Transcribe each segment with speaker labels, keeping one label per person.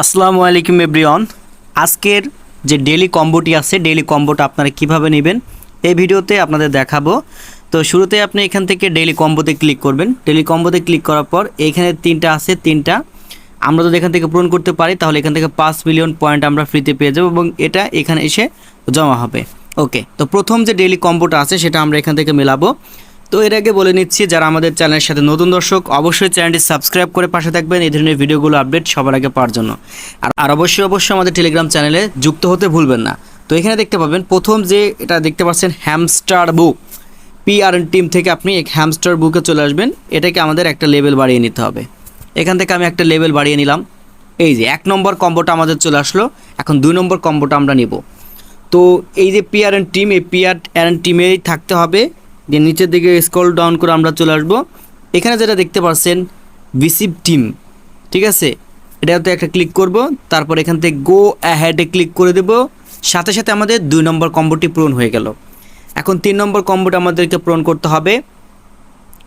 Speaker 1: আসসালামু আলাইকুম এভরিওয়ান। আজকের যে ডেলি কম্বোটি আছে ডেলি কম্বোটা আপনারা কীভাবে নেবেন, এই ভিডিওতে আপনাদের দেখাবো। তো শুরুতে আপনি এখান থেকে ডেলি কম্বোতে ক্লিক করবেন। ডেলি কম্বোতে ক্লিক করার পর এখানে তিনটা আছে, তিনটা। আমরা যদি এখান থেকে পূরণ করতে পারি, তাহলে এখান থেকে পাঁচ মিলিয়ন পয়েন্ট আমরা ফ্রিতে পেয়ে যাব এবং এটা এখানে এসে জমা হবে। ওকে, তো প্রথম যে ডেলি কম্বোটা আছে, সেটা আমরা এখান থেকে মেলাবো। তো এর আগে বলে নিচ্ছি, যারা আমাদের চ্যানেলের সাথে নতুন দর্শক, অবশ্যই চ্যানেলটি সাবস্ক্রাইব করে পাশে থাকবেন। এই ধরনের ভিডিওগুলো আপডেট সবার আগে পাওয়ার জন্য। আর অবশ্যই অবশ্যই আমাদের টেলিগ্রাম চ্যানেলে যুক্ত হতে ভুলবেন না। তো এখানে দেখতে পাবেন, প্রথম যে এটা দেখতে পাচ্ছেন হ্যামস্টার বুক পিআর টিম থেকে আপনি এক হ্যামস্টার বুকে চলে আসবেন। এটাকে আমাদের একটা লেভেল বাড়িয়ে নিতে হবে। এখান থেকে আমি একটা লেভেল বাড়িয়ে নিলাম। এই যে, এক নম্বর কম্বোটা আমাদের চলে আসলো। এখন দুই নম্বর কম্বোটা আমরা নিব। তো এই যে পিআর এন টিম এই পিআর এন টিমেই থাকতে হবে। যে নিচের দিকে স্ক্রল ডাউন করে আমরা চলে আসব। এখানে যেটা দেখতে পাচ্ছেন ভিসিভ টিম ঠিক আছে? এটাতে একটা ক্লিক করব, তারপর এখান থেকে গো অ্যাহেডে ক্লিক করে দেব। সাথে সাথে আমাদের দুই নম্বর কম্বোটি পূরণ হয়ে গেল। এখন তিন নম্বর কম্বোটা আমাদেরকে পূরণ করতে হবে।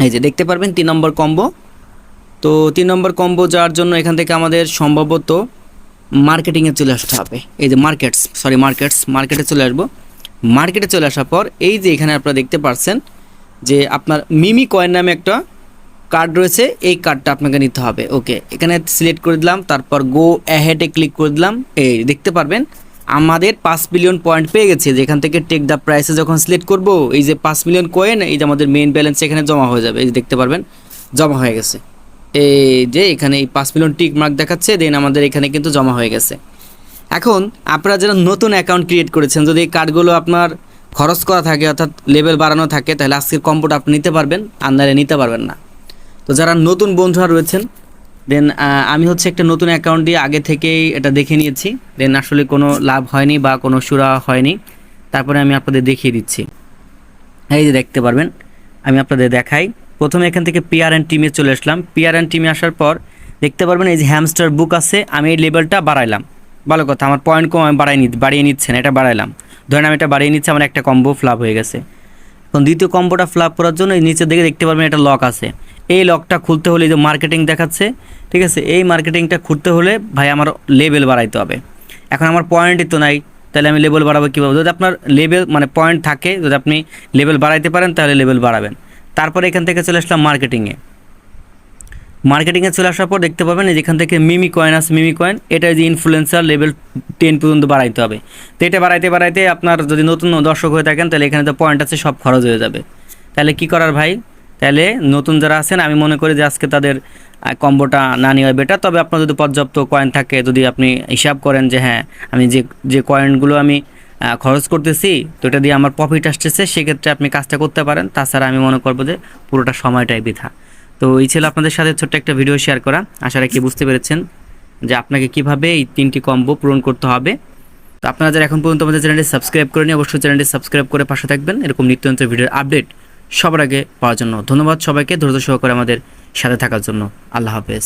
Speaker 1: এই যে দেখতে পারবেন তিন নম্বর কম্বো তো তিন নম্বর কম্বো যাওয়ার জন্য এখান থেকে আমাদের সম্ভবত মার্কেটিংয়ে চলে আসতে হবে। এই যে মার্কেটস সরি মার্কেটস মার্কেটে চলে আসব। মার্কেটে চলে আসার পর এই যে এখানে আপনারা দেখতে পাচ্ছেন যে আপনার মিমি কয়েন নামে একটা কার্ড রয়েছে, এই কার্ডটা আপনাকে নিতে হবে। ওকে, এখানে সিলেক্ট করে দিলাম, তারপর গো অ্যাহেডে ক্লিক করে দিলাম। এই দেখতে পারবেন, আমাদের পাঁচ মিলিয়ন পয়েন্ট পেয়ে গেছে যেখান থেকে টেক দ্য প্রাইসে যখন সিলেক্ট করব, এই যে পাঁচ মিলিয়ন কয়েন এই যে আমাদের মেইন ব্যালেন্স এখানে জমা হয়ে যাবে, এই যে দেখতে পারবেন, জমা হয়ে গেছে। এই যে এখানে এই পাঁচ মিলিয়ন টিক মার্ক দেখাচ্ছে দেন আমাদের এখানে কিন্তু জমা হয়ে গেছে। এখন, আপনারা যারা নতুন অ্যাকাউন্ট ক্রিয়েট করেছেন, যদি এই কার্ডগুলো আপনার খরচ করা থাকে, অর্থাৎ লেভেল বাড়ানো থাকে, তাহলে আজকের কম্বোটা আপনি নিতে পারবেন আন্দারে নিতে পারবেন না। তো যারা নতুন বন্ধুরা রয়েছেন দেন আমি হচ্ছে একটা নতুন অ্যাকাউন্ট দিয়ে আগে থেকেই এটা দেখে নিয়েছি। দেন আসলে কোনো লাভ হয়নি বা কোনো সুরা হয়নি। তারপরে আমি আপনাদের দেখিয়ে দিচ্ছি। এই যে দেখতে পারবেন, আমি আপনাদের দেখাই। প্রথমে এখান থেকে পিআরএন টিমে চলে আসলাম। পিআরএন টিমে আসার পর দেখতে পারবেন এই যে হ্যামস্টার বুক আছে, আমি এই লেভেলটা বাড়াইলাম। ভালো কথা, আমার পয়েন্ট কম, আমি বাড়াই নি বাড়িয়ে নিচ্ছেন, এটা বাড়াইলাম। ধরেন আমি এটা বাড়িয়ে নিচ্ছি, আমার একটা কম্বো ফ্লাপ হয়ে গেছে। এখন দ্বিতীয় কম্বোটা ফ্লাপ করার জন্য নিচের দিকে দেখতে পারবেন একটা লক আছে। এই লকটা খুলতে হলে যে মার্কেটিং দেখাচ্ছে, ঠিক আছে? এই মার্কেটিংটা খুলতে হলে ভাই আমার লেভেল বাড়াইতে হবে। এখন আমার পয়েন্টই তো নাই, তাহলে আমি লেভেল বাড়াবো কীভাবে? যদি আপনার লেভেল মানে পয়েন্ট থাকে, যদি আপনি লেভেল বাড়াইতে পারেন, তাহলে লেভেল বাড়াবেন। তারপরে এখান থেকে চলে আসলাম মার্কেটিংয়ে মার্কেটিংয়ে চলে আসার পর দেখতে পাবেন যেখান থেকে মিমি কয়েন আছে মিমি কয়েন এটা যে ইনফ্লুয়েন্সার লেভেল টেন পর্যন্ত বাড়াইতে হবে। তো এটা বাড়াইতে বাড়াইতে আপনার যদি নতুন দর্শক হয়ে থাকেন, তাহলে এখানে তো পয়েন্ট আছে, সব খরচ হয়ে যাবে। তাহলে কি করার ভাই? তাহলে নতুন যারা আছেন, আমি মনে করি যে আজকে তাদের কম্বোটা না নেওয়া বেটার তবে আপনার যদি পর্যাপ্ত কয়েন থাকে, যদি আপনি হিসাব করেন যে হ্যাঁ আমি যে যে কয়েনগুলো আমি খরচ করতেছি, তো এটা দিয়ে আমার প্রফিট আসতেছে, সেক্ষেত্রে আপনি কাজটা করতে পারেন। তাছাড়া আমি মনে করব যে পুরোটা সময়টাই বৃথা। তো এই ছিল আপনাদের সাথে ছোট্ট একটা ভিডিও শেয়ার করা। আশা রাখি বুঝতে পেরেছেন যে আপনাকে কীভাবে এই তিনটি কম্বো পূরণ করতে হবে। তো আপনারা যারা এখন পর্যন্ত আমাদের চ্যানেলটি সাবস্ক্রাইব করে করেনি অবশ্যই চ্যানেলটি সাবস্ক্রাইব করে পাশে থাকবেন। এরকম নিত্য নতুন ভিডিওর আপডেট সবার আগে পাওয়ার জন্য। ধন্যবাদ সবাইকে ধৈর্য সহকারে আমাদের সাথে থাকার জন্য। আল্লাহ হাফেজ।